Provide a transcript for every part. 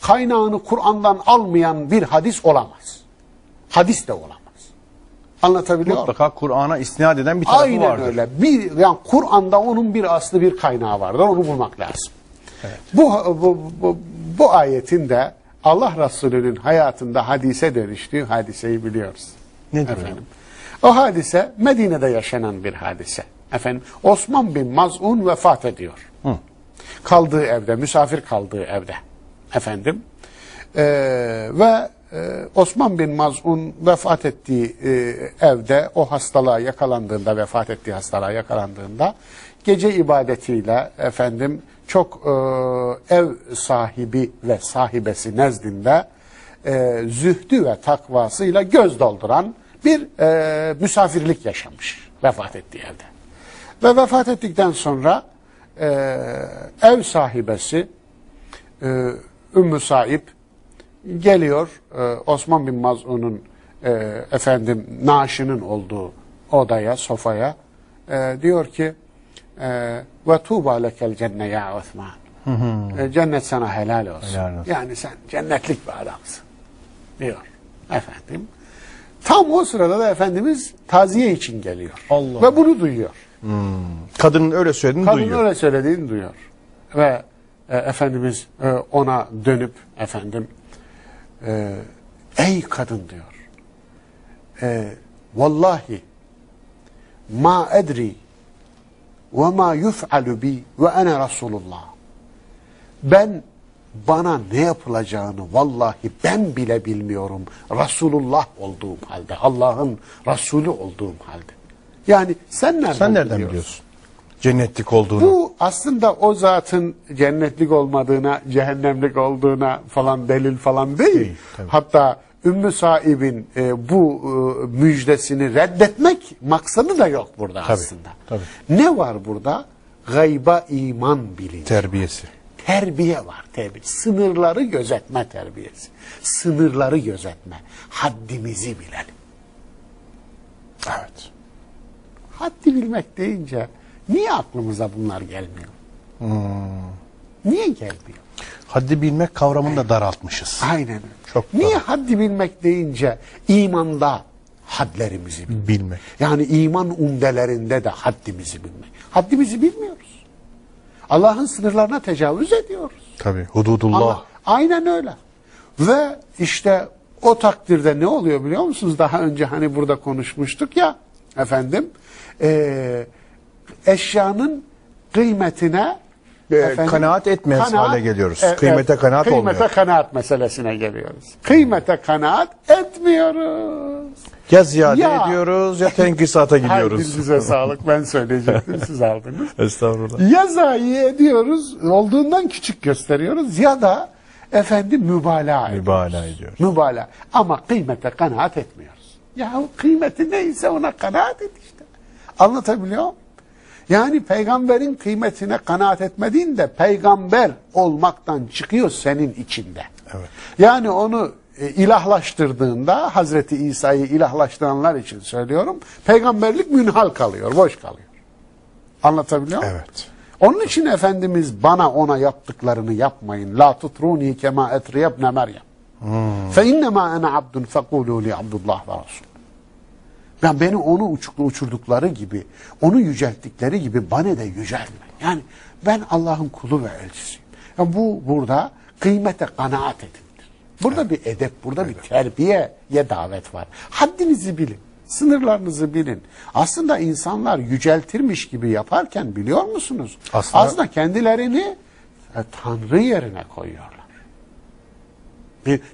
kaynağını Kur'an'dan almayan bir hadis olamaz. Hadis de olamaz. Anlatabiliyor muyum? Mutlaka Kur'an'a istinad eden bir tarafı Aynen vardır. öyle. Bir yani Kur'an'da onun bir aslı bir kaynağı vardır. Onu bulmak lazım. Bu, bu, bu, bu ayetin de Allah Resulü'nün hayatında hadise dönüştüğü hadiseyi biliyoruz. Nedir Efendim. O hadise Medine'de yaşanan bir hadise. Efendim Osman bin Maz'un vefat ediyor. Kaldığı evde, misafir kaldığı evde. Efendim. Ee, ve e, Osman bin Maz'un vefat ettiği e, evde o hastalığa yakalandığında, vefat ettiği hastalığa yakalandığında gece ibadetiyle efendim çok e, ev sahibi ve sahibesi nezdinde e, zühdü ve takvasıyla göz dolduran bir e, misafirlik yaşamış vefat ettiği evde. Ve vefat ettikten sonra e, ev sahibesi e, Ümmü Saib geliyor e, Osman bin Maz'un'un e, efendim naaşının olduğu odaya, sofaya e, diyor ki e, ve tuğba lekel cenne ya Osman. E, cennet sana helal olsun. Helal olsun. Yani sen cennetlik bir adamsın diyor efendim. Tam o sırada da Efendimiz taziye için geliyor. Allah Ve bunu duyuyor. Kadının öyle söylediğini Kadın duyuyor. öyle söylediğini duyuyor. Ve e, Efendimiz e, ona dönüp efendim e, ey kadın diyor. E, vallahi ma edri ve ma yuf'alu bi ve ene Resulullah. Ben bana ne yapılacağını vallahi ben bile bilmiyorum. Resulullah olduğum halde, Allah'ın Resulü olduğum halde. Yani sen nereden, Sen nereden biliyorsun? biliyorsun? Cennetlik olduğunu. Bu aslında o zatın cennetlik olmadığına, cehennemlik olduğuna falan delil falan değil. Değil, tabii. Hatta Ümmü Saib'in e, bu e, müjdesini reddetmek maksadı da yok burada Tabii, aslında. tabii. Ne var burada? Gayba iman bilinci. Terbiyesi. terbiye var. Terbiye. Sınırları gözetme terbiyesi. Sınırları gözetme. Haddimizi bilelim. Evet. Haddi bilmek deyince niye aklımıza bunlar gelmiyor? Hmm. Niye gelmiyor? Haddi bilmek kavramını da daraltmışız. Aynen. Çok Niye doğru. haddi bilmek deyince imanda hadlerimizi bilmek. Bilmek. Yani iman umdelerinde de haddimizi bilmek. Haddimizi bilmiyoruz. Allah'ın sınırlarına tecavüz ediyoruz. Tabii. Hududullah. Ama aynen öyle. Ve işte o takdirde ne oluyor biliyor musunuz? Daha önce hani burada konuşmuştuk ya efendim. eee, eşyanın kıymetine Ee, kanaat etmez hale geliyoruz. Kıymete kanaat kıymete olmuyor. kanaat meselesine geliyoruz. Kıymete kanaat etmiyoruz. Ya ziyade Ya. ediyoruz ya tenkisata gidiyoruz. Dilinize sağlık ben söyleyecektim siz aldınız. Estağfurullah. Ya zayi ediyoruz, olduğundan küçük gösteriyoruz ya da efendim mübalağa ediyoruz. Mübalağa ediyoruz. Mübalağa. Ama kıymete kanaat etmiyoruz. Ya kıymeti neyse ona kanaat et işte. Anlatabiliyor muyum? Yani peygamberin kıymetine kanaat etmediğinde peygamber olmaktan çıkıyor senin içinde. Evet. Yani onu e, ilahlaştırdığında Hazreti İsa'yı ilahlaştıranlar için söylüyorum. Peygamberlik münhal kalıyor, boş kalıyor. Anlatabiliyor muyum? Evet. Onun için Efendimiz bana ona yaptıklarını yapmayın. La tutruni kema etriye ibne Meryem. Fe innema ene abdun fekulu li Abdullah ve Resul. Ben beni onu uçuklu uçurdukları gibi, onu yücelttikleri gibi bana da yüceltme. Yani ben Allah'ın kulu ve elçisiyim. Yani bu burada kıymete kanaat edindir. Burada bir edep, burada bir terbiyeye davet var. Haddinizi bilin. Sınırlarınızı bilin. Aslında insanlar yüceltirmiş gibi yaparken biliyor musunuz? Aslında- Aslında kendilerini e, Tanrı yerine koyuyorlar.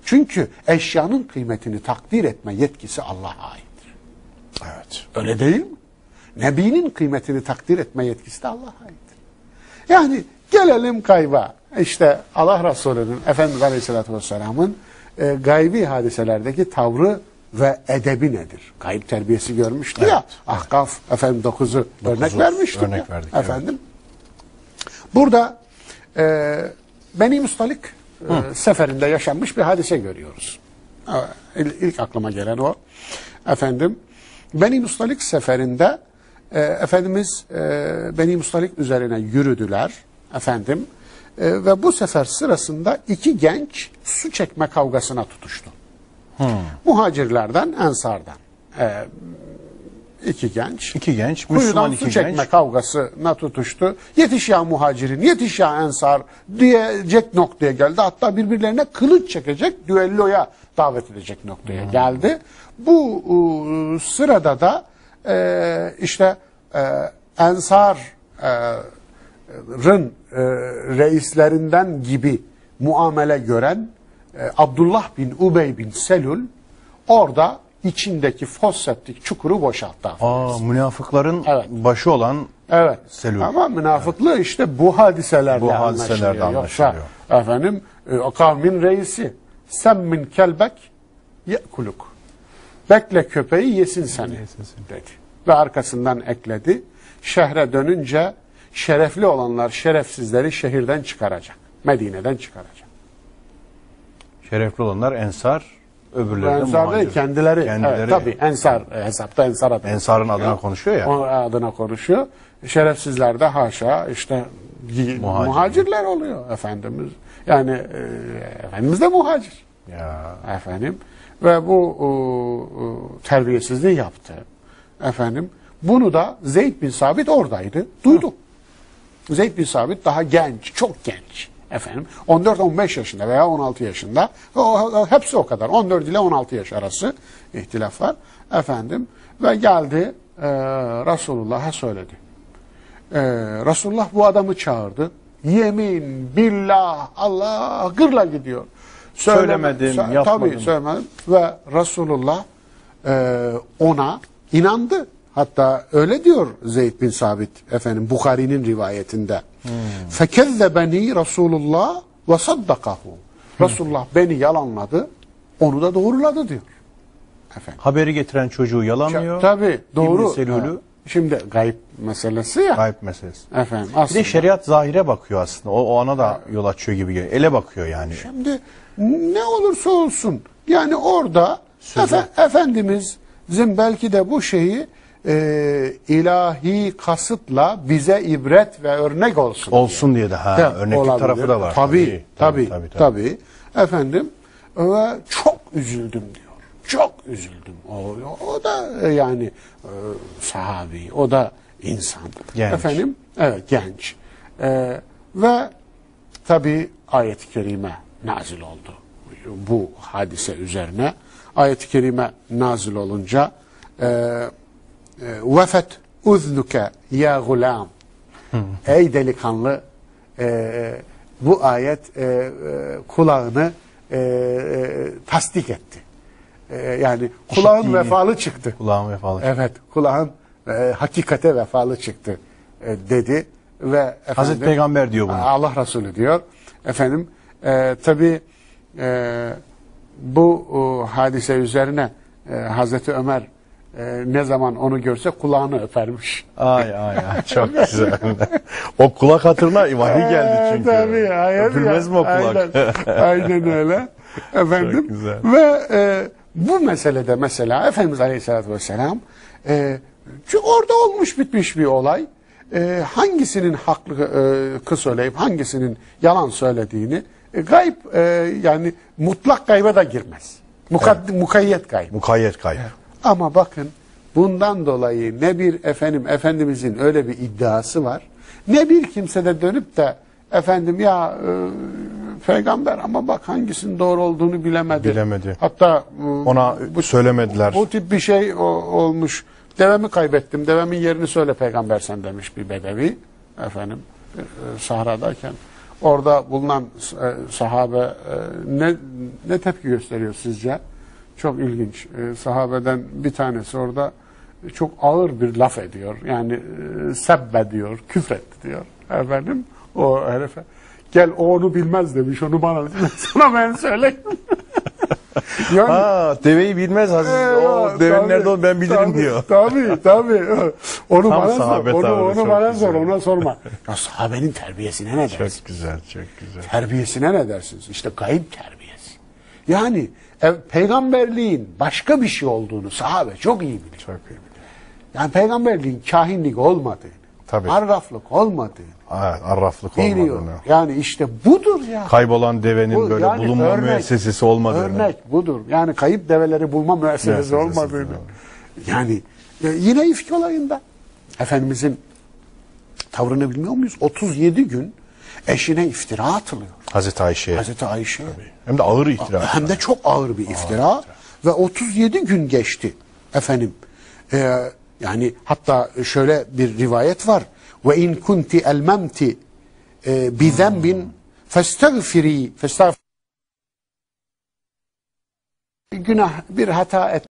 Çünkü eşyanın kıymetini takdir etme yetkisi Allah'a aittir. Evet. Öyle değil mi? Nebinin kıymetini takdir etme yetkisi de Allah'a aittir. Yani gelelim kayba. İşte Allah Resulü'nün, Efendimiz Aleyhisselatü Vesselam'ın e, gaybi hadiselerdeki tavrı ve edebi nedir? Gayb terbiyesi görmüştü ya. Ahkaf efendim 9'u örnek vermiştik. örnek ya. verdik, evet. Efendim. Burada e, Beni Mustalik e, seferinde yaşanmış bir hadise görüyoruz. İl- İlk aklıma gelen o. Efendim, Beni Mustalik seferinde e, Efendimiz e, Beni Mustalik üzerine yürüdüler. Efendim, E, ve bu sefer sırasında iki genç su çekme kavgasına tutuştu. Muhacirlerden, ensardan. E, iki genç. İki genç, Kuyudan Müslüman su iki çekme genç. kavgasına tutuştu. Yetiş ya muhacirin, yetiş ya ensar diyecek noktaya geldi. Hatta birbirlerine kılıç çekecek, düelloya davet edecek noktaya geldi. Bu e, sırada da e, işte e, ensarın e, reislerinden gibi muamele gören e, Abdullah bin Ubey bin Selül orada içindeki foseptik çukuru boşalttı. Aa, münafıkların Evet. başı olan Evet. Selül. Ama münafıklığı işte bu hadiselerle Bu hadiselerde anlaşılıyor. Yoksa anlaşılıyor. efendim e, o kavmin reisi sen min kelbek yekuluk. Bekle köpeği yesin seni dedi. Ve arkasından ekledi. Şehre dönünce şerefli olanlar şerefsizleri şehirden çıkaracak. Medine'den çıkaracak. Şerefli olanlar ensar, öbürleri de Ensar değil muhacir. kendileri. Kendileri. Evet, tabii ensar e, hesapta ensar adına Ensarın adına konuşuyor ya. O adına konuşuyor. Şerefsizler de haşa işte gi- Muhacir. muhacirler oluyor Efendimiz. Yani e, Efendimiz de muhacir. Ya. Efendim ve bu e, e, terbiyesizliği yaptı. Efendim bunu da Zeyd bin Sabit oradaydı. Duydu. Zeyd bin Sabit daha genç, çok genç. Efendim 14-15 yaşında veya 16 yaşında. O, hepsi o kadar. 14 ile 16 yaş arası ihtilaf var. Efendim ve geldi e, Resulullah'a söyledi. E, Resulullah bu adamı çağırdı. Yemin, billah, Allah gırla gidiyor. Söylemedim, yapmadım. Tabii söylemedim. Ve Resulullah e, ona inandı. Hatta öyle diyor Zeyd bin Sabit efendim Bukhari'nin rivayetinde. Fekezzebeni Resulullah ve saddakahu. Resulullah beni yalanladı, onu da doğruladı diyor. Efendim. Haberi getiren çocuğu yalanlıyor. Tabii doğru. Selül'ü. Şimdi gayb meselesi ya. gayb meselesi. Efendim Bir aslında. de şeriat zahire bakıyor aslında. O, o ana da yol açıyor gibi geliyor. Ele bakıyor yani. Şimdi ne olursa olsun yani orada efe, Efendimizin belki de bu şeyi e, ilahi kasıtla bize ibret ve örnek olsun. Olsun diye de ha diye. örnekli Olabilir. tarafı da var. Tabii tabii tabii, tabii. Efendim ve çok üzüldüm diyor. Çok üzüldüm. O, o da e, yani e, sahabi, o da insan. Genç. Efendim evet genç. E, ve tabi ayet-i kerime nazil oldu. Bu hadise üzerine ayet-i kerime nazil olunca e, vefet uznuke ya gulam ey delikanlı e, bu ayet e, e, kulağını e, e, tasdik etti. E, yani kulağın İşittiğini. vefalı çıktı. Kulağım vefalı. Evet, kulağın e, hakikate vefalı çıktı e, dedi ve efendim, Hazreti Peygamber diyor bunu. Allah Resulü diyor. Efendim, e, tabi e, bu e, hadise üzerine e, Hazreti Ömer e, ne zaman onu görse kulağını öpermiş. Ay ay ay çok güzel. o kulak hatırına vahiy geldi çünkü. Ee, Tabii, hayır Öpülmez ya. mi o kulak? Aynen, aynen öyle. Efendim. Çok güzel. Ve e, bu meselede mesela Efendimiz Aleyhisselatü Vesselam e, çünkü orada olmuş bitmiş bir olay. E, hangisinin haklı e, söyleyip hangisinin yalan söylediğini e, gayb e, yani mutlak gayba da girmez. Mukaddim, Mukayyet gayb. Mukayyet kayıp. Ama bakın bundan dolayı ne bir efendim Efendimizin öyle bir iddiası var. Ne bir kimse de dönüp de efendim ya e, peygamber ama bak hangisinin doğru olduğunu bilemedi. Bilemedi. Hatta e, Ona söylemediler. bu tip bir şey o- olmuş. Devemi kaybettim. Devemin yerini söyle peygamber sen demiş bir bedevi. Efendim e, sahradayken. Orada bulunan e, sahabe e, ne ne tepki gösteriyor sizce? Çok ilginç. E, sahabeden bir tanesi orada çok ağır bir laf ediyor. Yani e, sebbe diyor, küfret diyor. Efendim o herife. Gel o onu bilmez demiş. Onu bana sana ben söyleyeyim. yani, Ha deveyi bilmez o Evet, devenin tabii, nerede olduğunu ben bilirim tabii, diyor. Tabii tabii. Onu Tam bana sor. Onu, onu bana güzel. sor. Ona sorma. Ya sahabenin terbiyesine ne dersin? Çok güzel, çok güzel. Terbiyesine ne dersiniz? İşte gayb terbiyesi. Yani e, peygamberliğin başka bir şey olduğunu sahabe çok iyi bilir. Çok iyi. Yani peygamberliğin kahinlik olmadığını, Tabii. arraflık olmadığını Evet, arraflık biliyor. olmadığını. Yani işte budur ya. Kaybolan devenin Bu böyle yani bulunma örnek- müessesesi olmadığını. Örnek budur. Yani kayıp develeri bulma müessesesi olmadığını. Yani e, yine ifki olayında. Efendimizin tavrını bilmiyor muyuz? 37 gün eşine iftira atılıyor. Hazreti Ayşe'ye. Hazreti Ayşe. Hem de ağır itiraf. Hem de çok ağır bir iftira. Ve 37 gün geçti. Efendim. e, yani hatta şöyle bir rivayet var. Ve in kunti elmemti e, bi zenbin festagfiri festagfiri günah bir hata et